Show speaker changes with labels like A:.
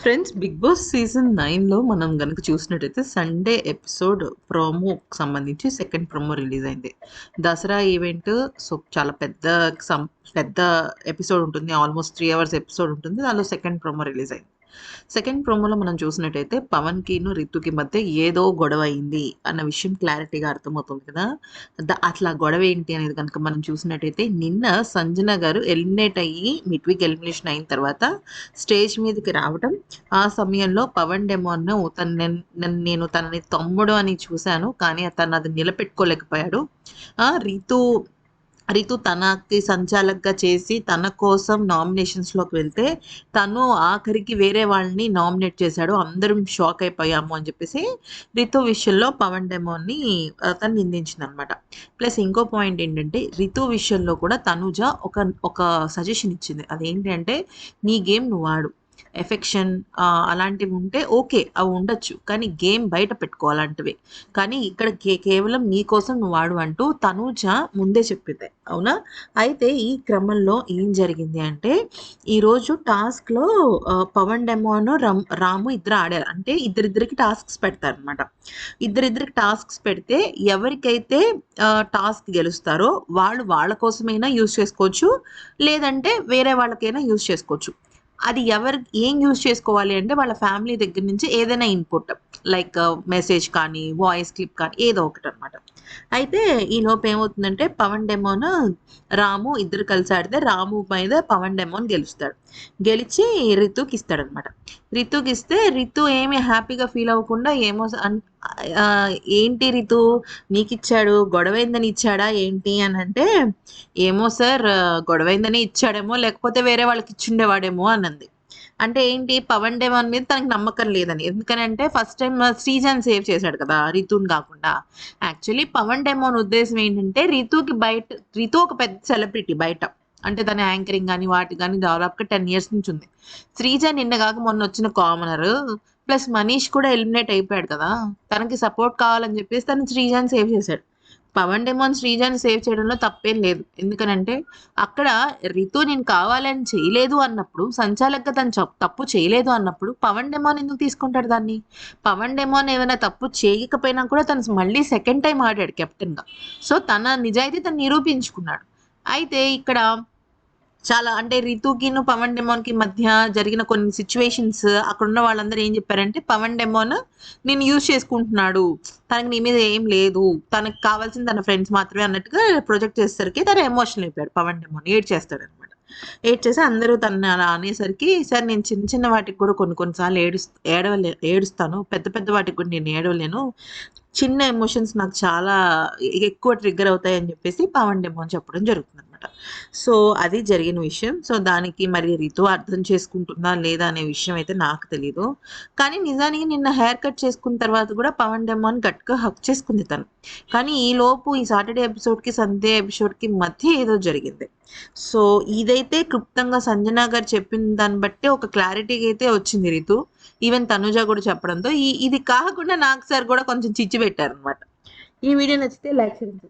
A: Friends big boss season నైన్లో మనం గనుక చూసినట్టయితే సండే ఎపిసోడ్ ప్రోమోకి సంబంధించి సెకండ్ ప్రోమో రిలీజ్ అయింది. దసరా ఈవెంట్ సో చాలా పెద్ద సం పెద్ద ఎపిసోడ్ ఉంటుంది. ఆల్మోస్ట్ త్రీ అవర్స్ ఎపిసోడ్ ఉంటుంది. దానిలో సెకండ్ ప్రోమో రిలీజ్ అయింది. సెకండ్ ప్రోమోలో మనం చూసినట్టయితే పవన్కిను రితుకి మధ్య ఏదో గొడవ అయింది అన్న విషయం క్లారిటీగా అర్థమవుతుంది కదా. అట్లా గొడవ ఏంటి అనేది కనుక మనం చూసినట్టయితే నిన్న సంజన గారు ఎలిమినేట్ అయ్యి మిడ్ వీక్ ఎలిమినేషన్ అయిన తర్వాత స్టేజ్ మీదకి రావడం ఆ సమయంలో పవన్ డెమోన్ తన నేను తనని తమ్ముడు అని చూశాను కానీ తను అది నిలబెట్టుకోలేకపోయాడు. ఆ రితు రితు తనకి సంచాలకుగా చేసి తన కోసం నామినేషన్స్లోకి వెళ్తే తను ఆఖరికి వేరే వాళ్ళని నామినేట్ చేశాడు. అందరం షాక్ అయిపోయాము అని చెప్పేసి రితు విషయంలో పవన్ డెమోని తను నిందించింది అనమాట ప్లస్ ఇంకో పాయింట్ ఏంటంటే రితు విషయంలో కూడా తనుజ ఒక ఒక సజెషన్ ఇచ్చింది. అదేంటి అంటే నీ గేమ్ నువ్వు ఆడు. ఎఫెక్షన్ అలాంటివి ఉంటే ఓకే అవి ఉండొచ్చు. కానీ గేమ్ బయట పెట్టుకో అలాంటివి కానీ ఇక్కడ కే కేవలం నీ కోసం నువ్వు వాడు అంటూ తనూజ ముందే చెప్పింది అవునా? అయితే ఈ క్రమంలో ఏం జరిగింది అంటే ఈరోజు టాస్క్లో పవన్ డెమోను రమ్ రాము ఇద్దరు ఆడారు. అంటే ఇద్దరిద్దరికి టాస్క్స్ పెడతారు అనమాట ఇద్దరిద్దరికి టాస్క్స్ పెడితే ఎవరికైతే టాస్క్ గెలుస్తారో వాళ్ళు వాళ్ళ కోసమైనా యూజ్ చేసుకోవచ్చు. లేదంటే వేరే వాళ్ళకైనా యూజ్ చేసుకోవచ్చు. అది ఎవరు ఏం యూజ్ చేసుకోవాలి అంటే వాళ్ళ ఫ్యామిలీ దగ్గర నుంచి ఏదైనా ఇన్పుట్ లైక్ మెసేజ్ కానీ వాయిస్ క్లిప్ కానీ ఏదో ఒకటి అయితే ఈ లోపు ఏమవుతుందంటే పవన్ డెమోన్ రాము ఇద్దరు కలిసి ఆడితే రాము మీద పవన్ డెమోన్ గెలుస్తాడు. గెలిచి రితుకి ఇస్తాడనమాట రితుకి ఇస్తే రితు ఏమి హ్యాపీగా ఫీల్ అవ్వకుండా ఏమో ఏంటి రితు? నీకు ఇచ్చాడు గొడవైందని ఇచ్చాడా ఏంటి అని అంటే ఏమో సార్ గొడవైందని ఇచ్చాడేమో లేకపోతే వేరే వాళ్ళకి ఇచ్చిండేవాడేమో అన్నది అంటే ఏంటి? పవన్ డెమాన్ మీద తనకి నమ్మకం లేదని. ఎందుకనంటే ఫస్ట్ టైం శ్రీజన్ సేవ్ చేశాడు కదా రితుని కాకుండా. యాక్చువల్లీ పవన్ డేమోన్ ఉద్దేశం ఏంటంటే రితుకి బయట రితు ఒక పెద్ద సెలబ్రిటీ బయట. అంటే తన యాంకరింగ్ కానీ వాటి కానీ దాదాపుగా టెన్ ఇయర్స్ నుంచి ఉంది. శ్రీజ నిన్న కాక మొన్న వచ్చిన కామనర్ ప్లస్ మనీష్ కూడా ఎలిమినేట్ అయిపోయాడు కదా. తనకి సపోర్ట్ కావాలని చెప్పేసి తను శ్రీజాని సేవ్ చేశాడు. పవన్ డెమోన్ శ్రీజాని సేవ్ చేయడంలో తప్పేం లేదు. ఎందుకనంటే అక్కడ రితు నేను కావాలని చేయలేదు అన్నప్పుడు సంచాలకుగా తను తప్పు చేయలేదు అన్నప్పుడు పవన్ డెమోన్ ఎందుకు తీసుకుంటాడు దాన్ని? పవన్ డెమోన్ ఏమైనా తప్పు చేయకపోయినా కూడా తను మళ్ళీ సెకండ్ టైం ఆడాడు కెప్టెన్గా. సో తన నిజాయితీ తను నిరూపించుకున్నాడు. అయితే ఇక్కడ చాలా అంటే రితుకిను పవన్ డెమోన్కి మధ్య జరిగిన కొన్ని సిచ్యువేషన్స్ అక్కడ ఉన్న వాళ్ళందరూ ఏం చెప్పారంటే పవన్ డెమోన్ నేను యూజ్ చేసుకుంటున్నాడు. తనకి నీ మీద ఏం లేదు. తనకు కావాల్సిన తన ఫ్రెండ్స్ మాత్రమే అన్నట్టుగా ప్రొజెక్ట్ చేసేసరికి తన ఎమోషనల్ అయిపోయాడు. పవన్ డెమోన్ ఏడ్ చేస్తాడు అనమాట ఏడ్ చేసి అందరూ తన అలా అనేసరికి సార్ నేను చిన్న చిన్న వాటికి కూడా కొన్ని కొన్నిసార్లు ఏడు ఏడవలే ఏడుస్తాను. పెద్ద పెద్ద వాటికి కూడా నేను ఏడవలేను. చిన్న ఎమోషన్స్ నాకు చాలా ఎక్కువ ట్రిగ్గర్ అవుతాయి అని చెప్పేసి పవన్ డెమోన్ చెప్పడం జరుగుతుంది అనమాట సో అది జరిగిన విషయం. సో దానికి మరి రితు అర్థం చేసుకుంటుందా లేదా అనే విషయం అయితే నాకు తెలియదు కానీ నిజానికి నిన్న హెయిర్ కట్ చేసుకున్న తర్వాత కూడా పవన్ డెమాన్ గట్టిగా హక్ చేసుకుంది తను. కానీ ఈ లోపు ఈ సాటర్డే ఎపిసోడ్కి సండే ఎపిసోడ్కి మధ్య ఏదో జరిగింది. సో ఇదైతే క్లుప్తంగా సంజన గారు చెప్పిన దాన్ని బట్టి ఒక క్లారిటీకి అయితే వచ్చింది రితు. ఈవెన్ తనుజ కూడా చెప్పడంతో. ఈ ఇది కాకుండా నాకు సార్ కూడా కొంచెం చిచ్చి పెట్టారు అనమాట ఈ వీడియో నచ్చితే లైక్ చేయండి.